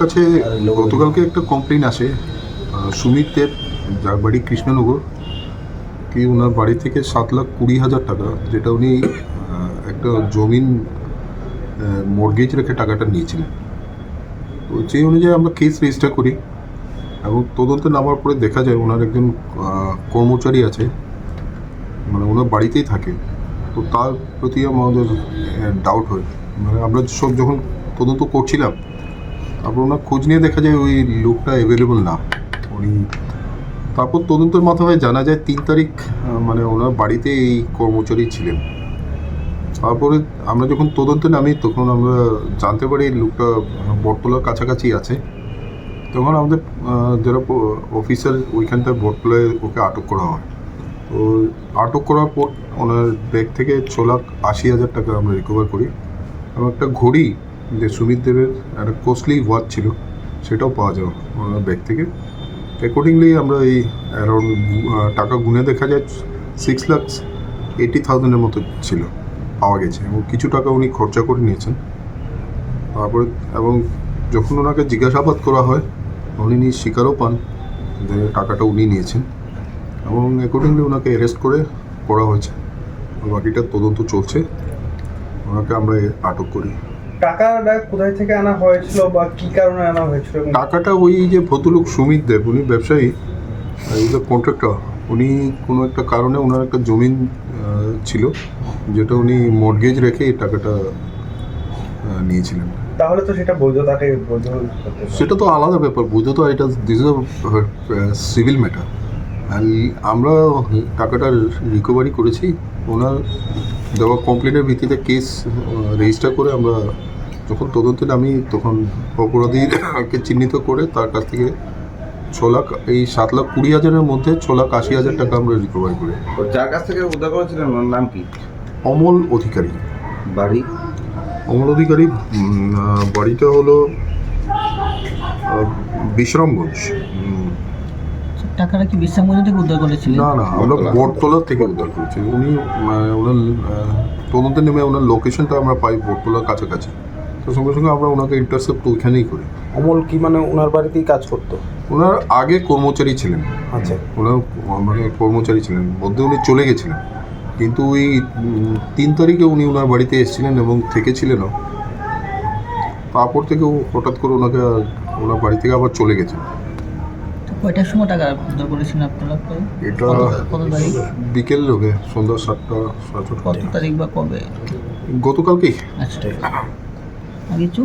কাছে গতকালকে একটা কমপ্লেন আসে সুমিত দেব, যার বাড়ি কৃষ্ণনগর, কি ওনার বাড়ি থেকে সাত লাখ কুড়ি হাজার টাকা, যেটা উনি একটা জমিন মর্গেজ রেখে টাকাটা নিয়েছিলেন। তো সেই অনুযায়ী আমরা কেস রেজিস্টার করি এবং তদন্তে নামার পরে দেখা যায় ওনার একজন কর্মচারী আছে মানে ওনার বাড়িতেই থাকে। তো তার প্রতি আমাদের ডাউট হয় মানে আমরা সব যখন তদন্ত করছিলাম তারপর ওনার খোঁজ নিয়ে দেখা যায় ওই লোকটা অ্যাভেলেবল না। উনি তারপর তদন্তের মাধ্যমে জানা যায় তিন তারিখ মানে ওনার বাড়িতে এই কর্মচারী ছিলেন। তারপরে আমরা যখন তদন্তে নামি, তখন আমরা জানতে পারি লোকটা বটতলার কাছাকাছি আছে। তখন আমাদের যারা অফিসার ওইখানটায় বটতলায় ওকে আটক করা হয়। তো আটক করার পর ওনার ব্যাগ থেকে ছ লাখ আশি হাজার টাকা আমরা রিকভার করি। এবং একটা ঘড়ি যে সুমিত দেবের একটা কস্টলি ওয়াচ ছিল, সেটাও পাওয়া যাবে ওনার ব্যাগ থেকে। অ্যাকর্ডিংলি আমরা এই অ্যারাউন্ড টাকা গুনে দেখা যায় সিক্স লাখ এইটি থাউজেন্ডের মতো ছিল, পাওয়া গেছে এবং কিছু টাকা উনি খরচা করে নিয়েছেন। তারপরে এবং যখন ওনাকে জিজ্ঞাসাবাদ করা হয়, উনি স্বীকারও পান, যে টাকাটা উনি নিয়েছেন। এবং অ্যাকর্ডিংলি ওনাকে অ্যারেস্ট করে করা হয়েছে। বাকিটা তদন্ত চলছে। ওনাকে আমরা আটক করি। টাকাটা কোথায় থেকে আনা হয়েছিল বা কি কারণে আনা হয়েছিল? টাকাটা ওই যে ভদ্রলোক সুমিত দেব উনি ব্যবসায়ী ইজ এ কন্ট্রাক্টর উনি কোনো একটা কারণে ওনার একটা জমিন ছিল যেটা উনি মর্গেজ রেখে এই টাকাটা নিয়েছিলেন। তাহলে তো সেটা বৈধতাকে। সেটা তো আলাদা ব্যাপার বুঝতে তো এটা দিস সিভিল ম্যাটার আমরা টাকাটা রিকভারি করেছি ওনার দেওয়া কমপ্লেনের ভিত্তিতে কেস রেজিস্টার করে আমরা যখন তদন্তে আমি তখন অপরাধীকে চিহ্নিত করে তার কাছ থেকে ছ লাখ এই সাত লাখ কুড়ি হাজারের মধ্যে ছ লাখ আশি হাজার টাকা আমরা রিকভারি করি। যার কাছ থেকে উদ্ধার করেছিলেন ওনার নাম কি? অমল অধিকারী। বাড়ি? অমল অধিকারী বাড়িটা হলো বিশ্রামগঞ্জ। টাকাটা কি বিশ্রামগঞ্জ থেকে উদ্ধার করেছিলেন? না না আমরা বটতলা। থেকে উদ্ধার করেছি। উনি ওনার আহ, তদন্তে নেমে ওনার লোকেশনটা আমরা পাই বটতলার কাছাকাছি। তো সঙ্গে সঙ্গে আমরা ওনাকে ইন্টারসেপ্ট ওইখানেই করি। অমল কি মানে ওনার বাড়িতেই কাজ করতো? ওনার আগে কর্মচারী ছিলেন। আচ্ছা। ওনার মানে কর্মচারী ছিলেন। মধ্যে উনি চলে গেছিলেন। কিন্তু ওই তিন তারিখে উনি ওনার বাড়িতে এসেছিলেন এবং থেকেছিলেনও। তারপর থেকে ও হঠাৎ করে ওনাকে ওনার বাড়ি থেকে আবার চলে গেছেন। তো কয়টার সময় টাকা উদ্ধার করেছেন আপনারা? এটা কত- কত তারিখ? বিকেল হবে সন্ধ্যা সাতটা সাড়ে ছটা। কত তারিখ বা কবে? গতকালকেই। আচ্ছা। আর কিছু